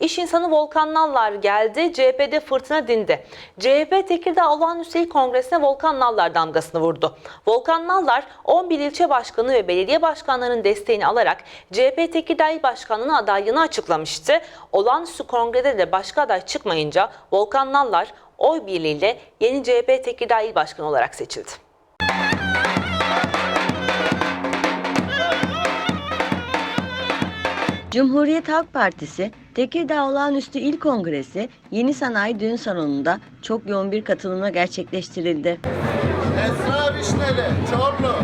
İş insanı Volkan Nallar geldi, CHP'de fırtına dindi. CHP Tekirdağ Olağanüstü İl Kongresi'ne Volkan Nallar damgasını vurdu. Volkan Nallar 11 ilçe başkanı ve belediye başkanlarının desteğini alarak CHP Tekirdağ İl Başkanlığı'na adaylığını açıklamıştı. Olağanüstü kongrede de başka aday çıkmayınca Volkan Nallar oy birliğiyle yeni CHP Tekirdağ İl Başkanı olarak seçildi. Cumhuriyet Halk Partisi Tekirdağ Olağanüstü İl Kongresi Yeni Sanayi Düğün Salonu'nda çok yoğun bir katılımla gerçekleştirildi. Esra Vişneli, Çorlu.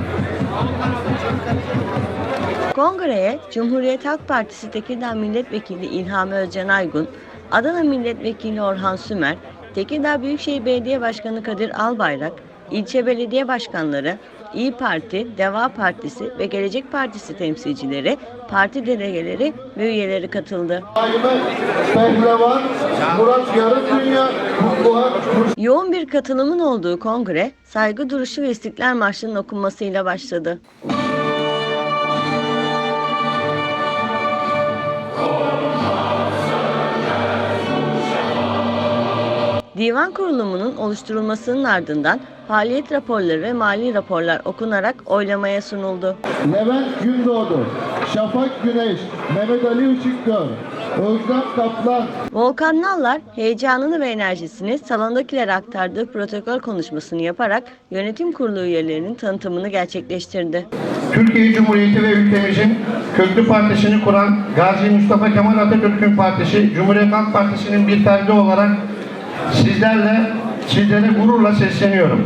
Kongreye Cumhuriyet Halk Partisi Tekirdağ Milletvekili İlhami Özcan Aygun, Adana Milletvekili Orhan Sümer, Tekirdağ Büyükşehir Belediye Başkanı Kadir Albayrak, ilçe belediye başkanları, İyi Parti, Deva Partisi ve Gelecek Partisi temsilcileri, parti delegeleri ve üyeleri katıldı. Pehlevan, Murat Yoğun bir katılımın olduğu kongre, saygı duruşu ve İstiklal Marşı'nın okunmasıyla başladı. Divan kurulumunun oluşturulmasının ardından faaliyet raporları ve mali raporlar okunarak oylamaya sunuldu. Levent Gündoğdu, Şafak Güneş, Mehmet Ali Işıkgör, Özlem Kaplan, Volkan Nallar heyecanını ve enerjisini salondakilere aktardığı protokol konuşmasını yaparak yönetim kurulu üyelerinin tanıtımını gerçekleştirdi. Türkiye Cumhuriyeti ve ülkemizin köklü partisini kuran Gazi Mustafa Kemal Atatürk'ün partisi, Cumhuriyet Halk Partisi'nin bir ferdi olarak sizlerle, sizlere gururla sesleniyorum.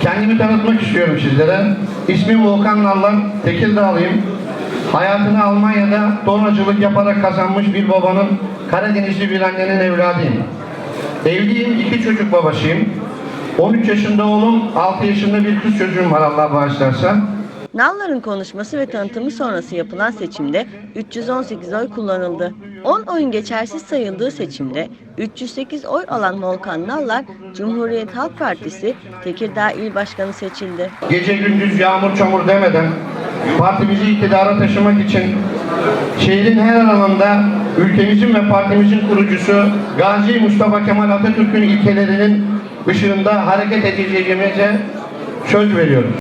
Kendimi tanıtmak istiyorum sizlere. İsmim Volkan Nallan, Tekirdağlıyım. Hayatını Almanya'da donacılık yaparak kazanmış bir babanın, Karadenizli bir annenin evladıyım. Evliyim, iki çocuk babasıyım. 13 yaşında oğlum, 6 yaşında bir kız çocuğum var Allah bağışlarsa. Nallar'ın konuşması ve tanıtımı sonrası yapılan seçimde 318 oy kullanıldı. 10 oyun geçersiz sayıldığı seçimde 308 oy alan Volkan Nallar, Cumhuriyet Halk Partisi Tekirdağ İl Başkanı seçildi. Gece gündüz yağmur çamur demeden partimizi iktidara taşımak için şehrin her alanında ülkemizin ve partimizin kurucusu Gazi Mustafa Kemal Atatürk'ün ilkelerinin ışığında hareket edeceğimize söz veriyorum.